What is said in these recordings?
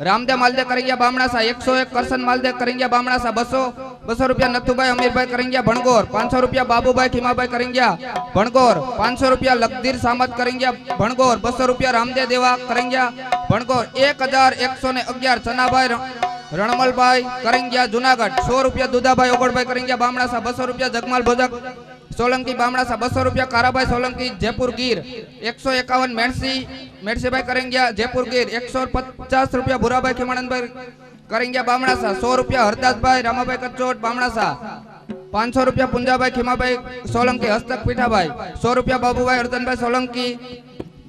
રામદેવ માલદે કરંગિયા બામણાસા, એકસો એક કરશન માલદે કરંગિયા બામણાસા, બસો બસો રૂપિયા નથુભાઈ અમીરભાઈ કરંગિયા ભણગોર, પાંચસો રૂપિયા બાબુભાઈ ખીમાભાઈ કરંગિયા ભણગોર, પાંચસો રૂપિયા લગધીર સામત કરંગિયા ભણગોર, બસો રૂપિયા રામદેવ દેવા કરંગિયા ભણગોર, એક હજાર એકસો ને અગિયાર ચનાભાઈ રણમલભાઈ કરંગિયા જુનાગઢ, સો રૂપિયા દુધાભાઈ ઓગળભાઈ કરંગિયા બામણાસા, બસો રૂપિયા જગમાલ ભોજક સોલંકી બામણાસા બસો રૂપિયા, કારાભાઈ સોલંકી, જયપુર ગીર. એકસો એકાવન મેણસી, મેણસીભાઈ કરંગિયા, જયપુર ગીર. એકસો પચાસ રૂપિયા ભુરાભાઈ ખીમાનંદભાઈ કરંગિયા બામણાસા સો. રૂપિયા હરદાસભાઈ, રામાભાઈ કચોટ બામણાસા પાંચસો રૂપિયા પુંજાભાઈ ખીમાભાઈ સોલંકી, હસ્તક પીઠાભાઈ. સો રૂપિયા બાબુભાઈ અર્જનભાઈ સોલંકી.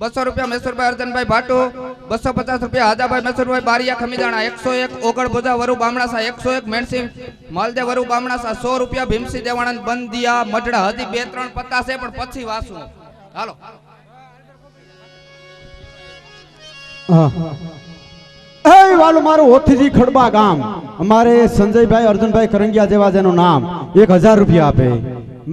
બસો રૂપિયા મેસુરભાઈ અર્જનભાઈ ભાટુ, બસો પચાસ રૂપિયા હાજાભાઈ મેસુરભાઈ બારિયા ખમીદાણા, એકસો એક ઓગળ વરુ બામણાસા, એકસો એક મેણસી માલદે વરુ બામણાસા, સો રૂપિયા ભીમસી દેવાણંદ બંધિયા મઢડા, હજી બે ત્રણ પત્તા છે, પણ પછી વાસું હાલો. એ વાલું, મારું ઓથીજી ખડબા ગામ. અમારે સંજયભાઈ અર્જુનભાઈ કરંગિયા જેવા જેનું નામ એક હજાર રૂપિયા આપે.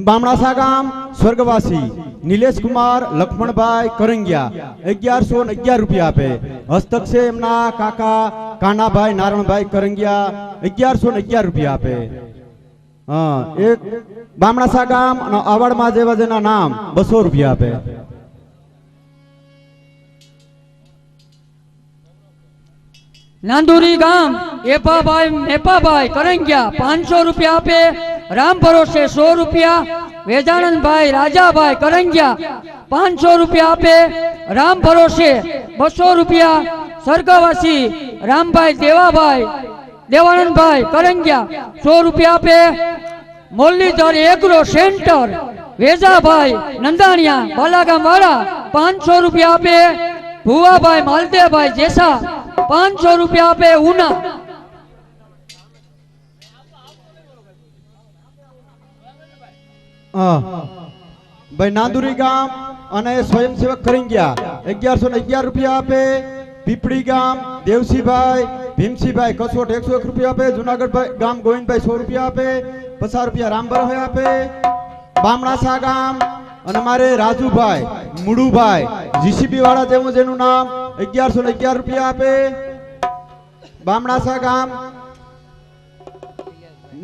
બામણાસા ગામ, સ્વર્ગવાસી. નિલેશ કુમાર લક્ષ્મણભાઈ કરંગિયા, અગિયારસો ને અગિયાર રૂપિયા આપે. હસ્તક છે એમના કાકા કાનાભાઈ નારણભાઈ કરંગિયા, અગિયારસો ને અગિયાર રૂપિયા આપે. હા, એક બામણાસા ગામ અને આવાડમાં જેવા જેના નામ, બસો રૂપિયા આપે. નાંદુરી ગામ, એપાભાઈ મેપાભાઈ કરંગિયા, પાંચસો રૂપિયા આપે. રામ ભરોસે સો રૂપિયા. વેજાનંદભાઈ, રાજાભાઈ કરંગિયા પાંચસો રૂપિયા આપે, રામ ભરોસે, બસો રૂપિયા, સરગાવાસી, રામભાઈ, દેવાભાઈ, દેવાનંદભાઈ, કરંજિયા, સો રૂપિયા આપે મુરલીધર એગ્રો સેન્ટર, વેજાભાઈ, નંદાણિયા બાલાગામ વાળા પાંચસો રૂપિયા આપે, ભુવાભાઈ, માલદેવભાઈ જેસા, પાંચસો રૂપિયા આપે, ઉના ભાઈ નાદુરી ગામ અને સ્વયંસેવક કરંગિયા અગિયારસો ને અગિયાર રૂપિયા આપે. પીપળી ગામ, દેવસીભાઈ, ભીમસીભાઈ કસોટ એકસો એક રૂપિયા આપે. જુનાગઢભાઈ ગામ, ગોવિંદભાઈ સો રૂપિયા આપે. પચાસ રૂપિયા રામબરભાઈ આપે. બામણાસા ગામ અને મારે રાજુભાઈ, મુડુભાઈ જીસીબી વાળા જેવું જેનું નામ અગિયારસો ને અગિયાર રૂપિયા આપે. બામણાસા ગામ,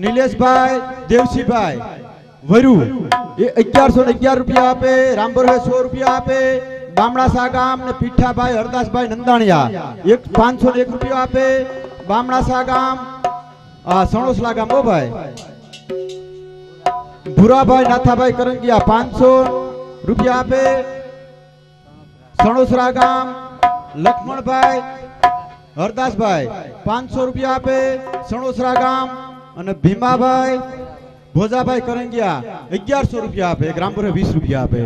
નિલેશભાઈ, દેવસીભાઈ વરુ. એ અગિયારસો ને અગિયાર રૂપિયા આપે રામબરભાઈ સો રૂપિયા આપે બામણાસા ગામ ને પીઠાભાઈ હરદાસભાઈ નંદાણિયા. એક પાંચસો ને એક રૂપિયા આપે બામણાસા ગામ સણોસલા ગામ ઓ ભાઈ. ભુરાભાઈ, નાથાભાઈ કરંગિયા પાંચસો રૂપિયા આપે. સણોસરા ગામ, લક્ષ્મણભાઈ હરદાસભાઈ પાંચસો રૂપિયા આપે. સણોસરા ગામ અને ભીમાભાઈ ભોજાભાઈ કરંગિયા અગિયારસો રૂપિયા આપે ગ્રામપુરે વીસ રૂપિયા આપે.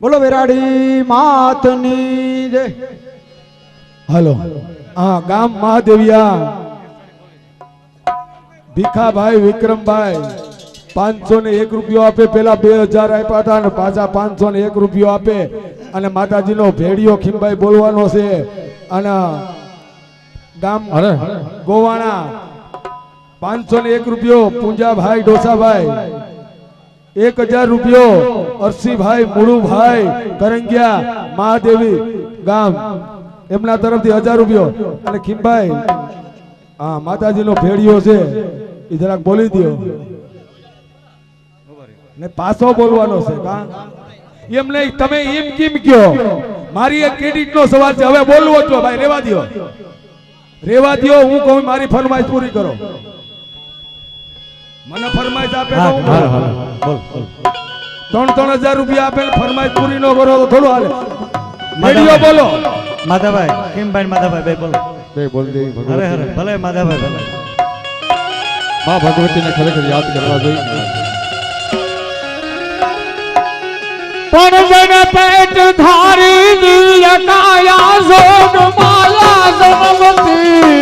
બોલો વેરાડી માતની જય. હલો. હા ગામ મહાદેવિયા. ભીખાભાઈ વિક્રમભાઈ પાંચસો ને એક રૂપિયો આપે. પેલા બે હજાર આપ્યા હતા અને પાછા પાંચસો ને એક રૂપિયો આપે. અને માતાજીનો ભેડિયો ખીમભાઈ બોલવાનો છે. અને ગામ ગોવાણા પાંચસો ને એક રૂપિયો પૂંજાભાઈ ડોસાભાઈ. એક હજાર રૂપિયો અરસીભાઈ મુળુભાઈ કરંગિયા મહાદેવી ગામ. એમના તરફથી હજાર રૂપિયો. અને ખીમભાઈ હા માતાજીનો ભેડિયો છે, એ જરાક બોલી દો ને પાછો બોલવાનો છે, કા? એમ નહીં, તમે એમ કેમ કયો? મારી એક ક્રેડિટ નો સવાલ છે, હવે બોલવો છો, ભાઈ, રેવા દો રેવા દો હું કહું, મારી ફરમાઈશ પૂરી કરો. મને ફરમાઈશ આપે તો હું બોલું. ત્રણ ત્રણ હજાર રૂપિયા આપે ફરમાઈશ પૂરી નો કરો તો થોડું હાલે. મેડિયો બોલો. માધાભાઈ કિમભાઈ માધાભાઈ ભાઈ બોલો. બે બોલ દે હરે હરે ભલે માધાભાઈ ભલે. માં ભગવતીને ખરેખર યાદ કરવા જોઈએ. પણ જન પેટ ધારી કાયા જનમતી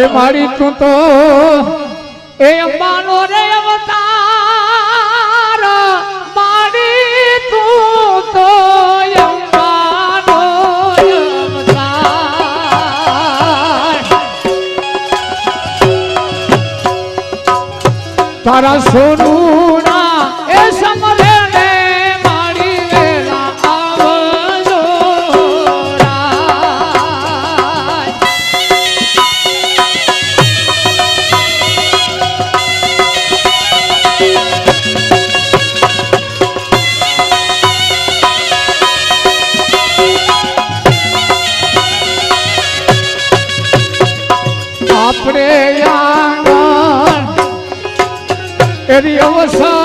રે મારી તું તો? એ અંબાનો રે અવતાર મારી તું? તો અંબાનો અવતાર. તારા સોનું પ્રેયા એની અવસર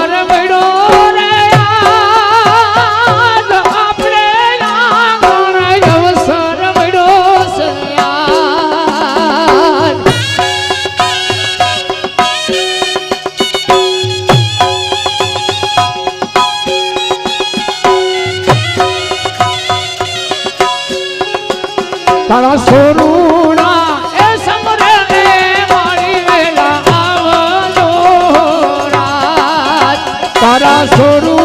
મારા સ્વરૂપ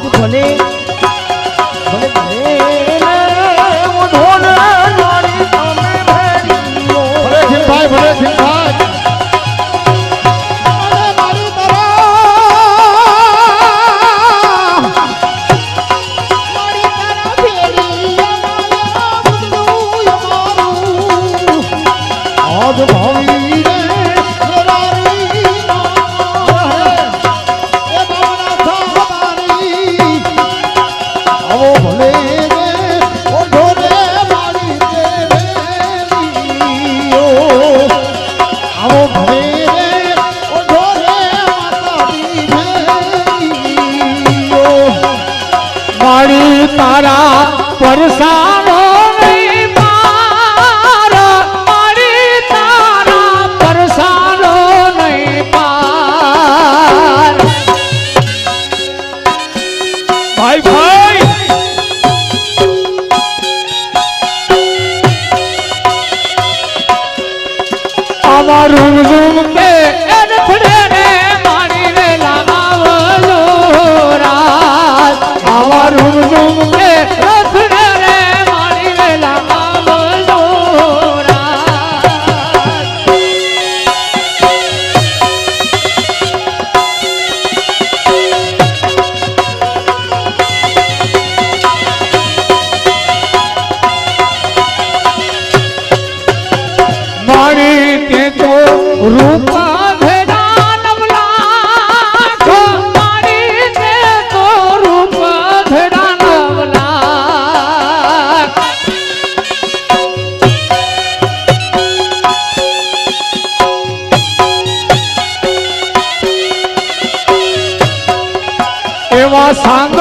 不可能 સાંગ